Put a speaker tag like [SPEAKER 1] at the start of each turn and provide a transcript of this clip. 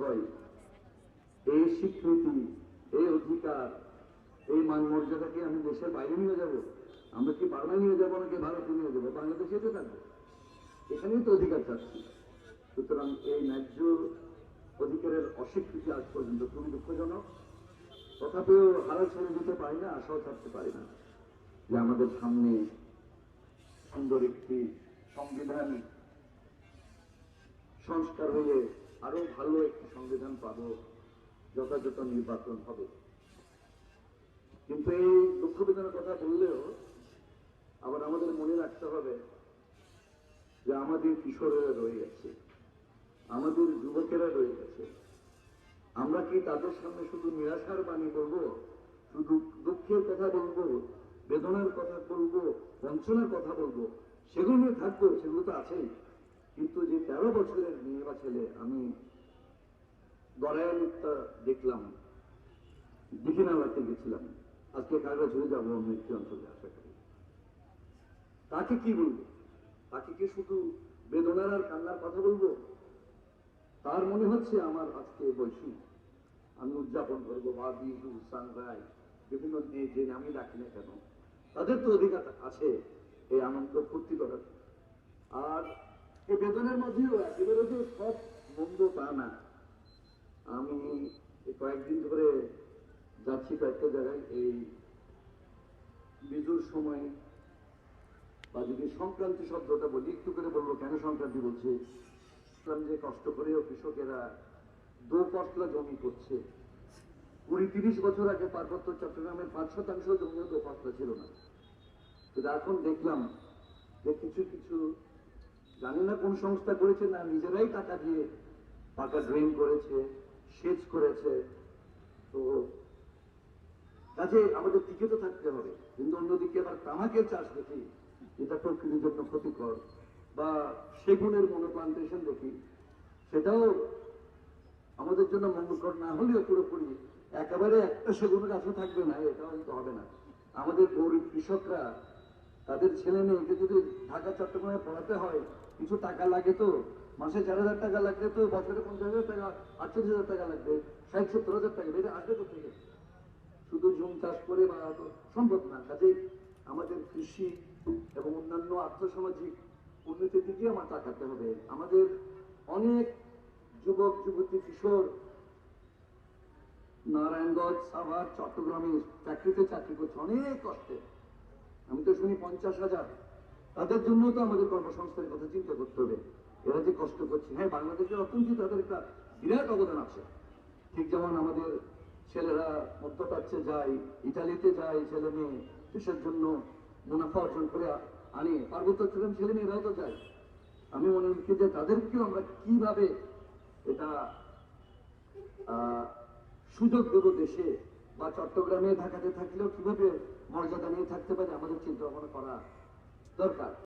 [SPEAKER 1] হয় এই স্বীকৃতি, এই অধিকার, এই মান মর্যাদাকে আমি দেশের বাইরে নিয়ে যাব। আমরা কি বাংলা নিয়ে যাব নাকি ভারতে নিয়ে যাব? বাংলাদেশে তো থাকব। এখানেই তো অধিকার চাচ্ছি সুতরাং এই ন্যায্য অধিকারের অস্বীকৃতি আজ পর্যন্ত খুবই দুঃখজনক। তথাপিও হারা ছেড়ে দিতে পারি না, আশাও থাকতে পারি না যে আমাদের সামনে সুন্দর একটি সংবিধান সংস্কার হয়ে আরও ভালো একটি সংবিধান পাবো, যথাযথ নির্বাচন হবে। কিন্তু এই দুঃখ বেদনার কথা বললেও আবার আমাদের মনে রাখতে হবে যে আমাদের কিশোরেরা রয়ে গেছে, আমাদের যুবকেরা রয়ে গেছে। আমরা কি তাদের সামনে শুধু নিরাশার বাণী বলব, শুধু দুঃখের কথা বলব, বেদনার কথা বলব, বঞ্চনার কথা বলব? সেগুলো নিয়ে থাকব, সেগুলো তো আছেই। কিন্তু যে তেরো বছরের ছেলে আমি গড়ায়নটা দেখলাম দিঘিনালাতে গেছিলাম। আজকে কাগজ হয়ে যাব মৃত্যু অঞ্চলে আশা করি। তাকে কি বলব? তাকে কি শুধু বেদনার আর কান্নার কথা বলব? তার মনে হচ্ছে আমার আজকে বৈশী। আমি উদযাপন করব বা বিহু সানরাই বিভিন্ন দিনে যে আমি রাখি না কেন, তাদের তো অধিকার আছে এই আনন্দ ফুর্তি করার। আর এই বেদনের মধ্যেও একেবারে যে সব মন্দ তা না। আমি কয়েকদিন ধরে যাচ্ছি কয়েকটা জায়গায়, এই বিজুর সময়, বা যদি সংক্রান্তি শব্দটা বলি, একটু করে বলব কেন সংক্রান্তি বলছি? যে কষ্ট করেও কৃষকেরা দো পশলা জমি করছে। কুড়ি তিরিশ বছর আগে পার্বত্য চট্টগ্রামের পাঁচ শতাংশ জমিও দো পশলা ছিল না। কিন্তু এখন দেখলাম যে কিছু কিছু জানি না কোন সংস্থা করেছে, না নিজেরাই টাকা দিয়ে পাকা ড্রেন করেছে, সেচ করেছে। তো কাজে আমাদের টিকে তো থাকতে হবে, কিন্তু অন্যদিকে আবার তামাকের চাষ দেখি, যেটা প্রকৃতির জন্য ক্ষতিকর, বা সেগুনের মনো প্লান্টেশন দেখি, সেটাও আমাদের জন্য মঙ্গলকর না হলেও পুরোপুরি একেবারে একটা সেগুন গাছও থাকবে না, এটাও কিন্তু হবে না। আমাদের গরিব কৃষকরা, তাদের ছেলে মেয়েকে যদি ঢাকা, চট্টগ্রামে পড়াতে হয় কিছু টাকা লাগে তো? মাসে চার হাজার টাকা লাগবে তো? বছরে পঞ্চাশ টাকা, আটচল্লিশ হাজার টাকা লাগবে, ষাট, সত্তর হাজার টাকা, এটা আসবে তো থেকে শুধু জুম চাষ করে বা সম্ভব না। কাজেই আমাদের কৃষি এবং অন্যান্য আর্থসামাজিক উন্নতির দিকে আমার তাকাতে হবে। আমাদের অনেক যুবক, যুবতী, কিশোর নারায়ণগঞ্জ, সাভার, চট্টগ্রামে চাকরিতে চাকরি করছে, অনেক কষ্টে। আমি তো শুনি পঞ্চাশ হাজার। তাদের জন্য তো আমাদের কর্মসংস্থানের কথা চিন্তা করতে হবে। এরা যে কষ্ট করছে হ্যাঁ বাংলাদেশের অর্থনীতি তাদের একটা বিরাট অবদান আছে। ঠিক যেমন আমাদের ছেলেরা মধ্যপ্রাচ্যে যায় ইটালিতে যায় ছেলে মেয়ে দেশের জন্য মুনাফা অর্জন করে আনে? পার্বত্য ছেলে মেয়েরাও তো যায়। আমি মনে করি যে তাদেরকেও আমরা কীভাবে এটা সুযোগ দেবো দেশে? বা চট্টগ্রামে ঢাকাতে থাকলেও কীভাবে মর্যাদা নিয়ে থাকতে পারে? আমাদের চিন্তা ভাবনা করা দরকার